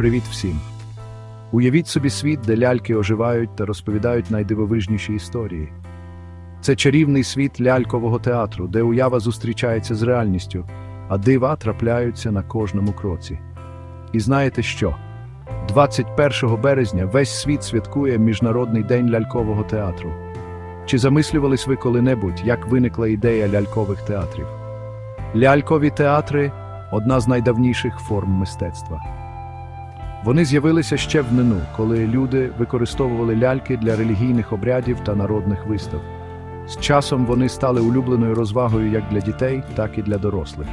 Привіт всім! Уявіть собі світ, де ляльки оживають та розповідають найдивовижніші історії. Це чарівний світ лялькового театру, де уява зустрічається з реальністю, а дива трапляються на кожному кроці. І знаєте що? 21 березня весь світ святкує Міжнародний день лялькового театру. Чи замислювались ви коли-небудь, як виникла ідея лялькових театрів? Лялькові театри одна з найдавніших форм мистецтва. Вони з'явилися ще в нину, коли люди використовували ляльки для релігійних обрядів та народних вистав. З часом вони стали улюбленою розвагою як для дітей, так і для дорослих.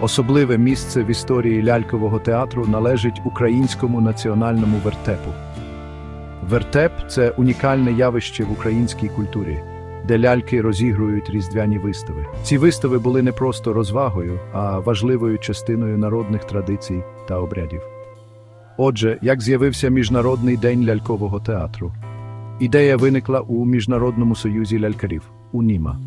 Особливе місце в історії лялькового театру належить українському національному вертепу. Вертеп це унікальне явище в українській культурі, де ляльки розігрують різдвяні вистави. Ці вистави були не просто розвагою, а важливою частиною народних традицій та обрядів. Отже, як з'явився Міжнародний день лялькового театру? Ідея виникла у Міжнародному союзі лялькарів УНІМА.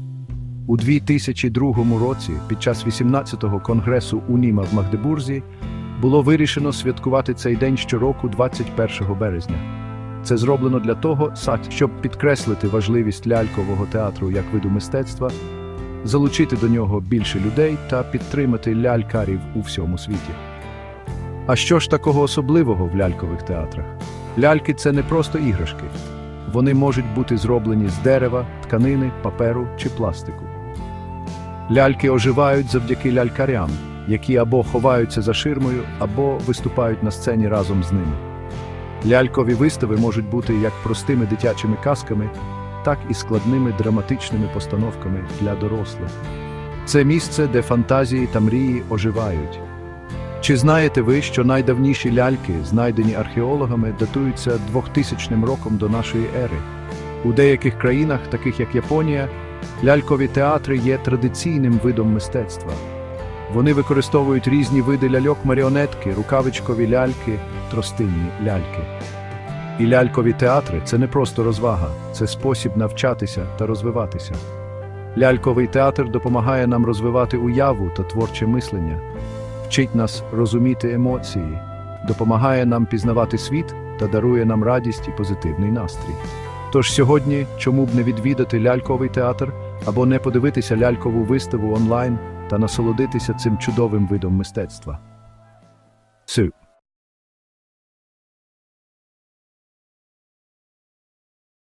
У 2002 році, під час 18-го конгресу УНІМА в Магдебурзі, було вирішено святкувати цей день щороку 21 березня. Це зроблено для того, щоб підкреслити важливість лялькового театру як виду мистецтва, залучити до нього більше людей та підтримати лялькарів у всьому світі. А що ж такого особливого в лялькових театрах? Ляльки це не просто іграшки. Вони можуть бути зроблені з дерева, тканини, паперу чи пластику. Ляльки оживають завдяки лялькарям, які або ховаються за ширмою, або виступають на сцені разом з ними. Лялькові вистави можуть бути як простими дитячими казками, так і складними драматичними постановками для дорослих. Це місце, де фантазії та мрії оживають. Чи знаєте ви, що найдавніші ляльки, знайдені археологами, датуються 2000 роком до нашої ери? У деяких країнах, таких як Японія, лялькові театри є традиційним видом мистецтва. Вони використовують різні види ляльок-маріонетки, рукавичкові ляльки, тростинні ляльки. І лялькові театри це не просто розвага, це спосіб навчатися та розвиватися. Ляльковий театр допомагає нам розвивати уяву та творче мислення вчить нас розуміти емоції, допомагає нам пізнавати світ та дарує нам радість і позитивний настрій. Тож сьогодні, чому б не відвідати ляльковий театр або не подивитися лялькову виставу онлайн та насолодитися цим чудовим видом мистецтва? Су.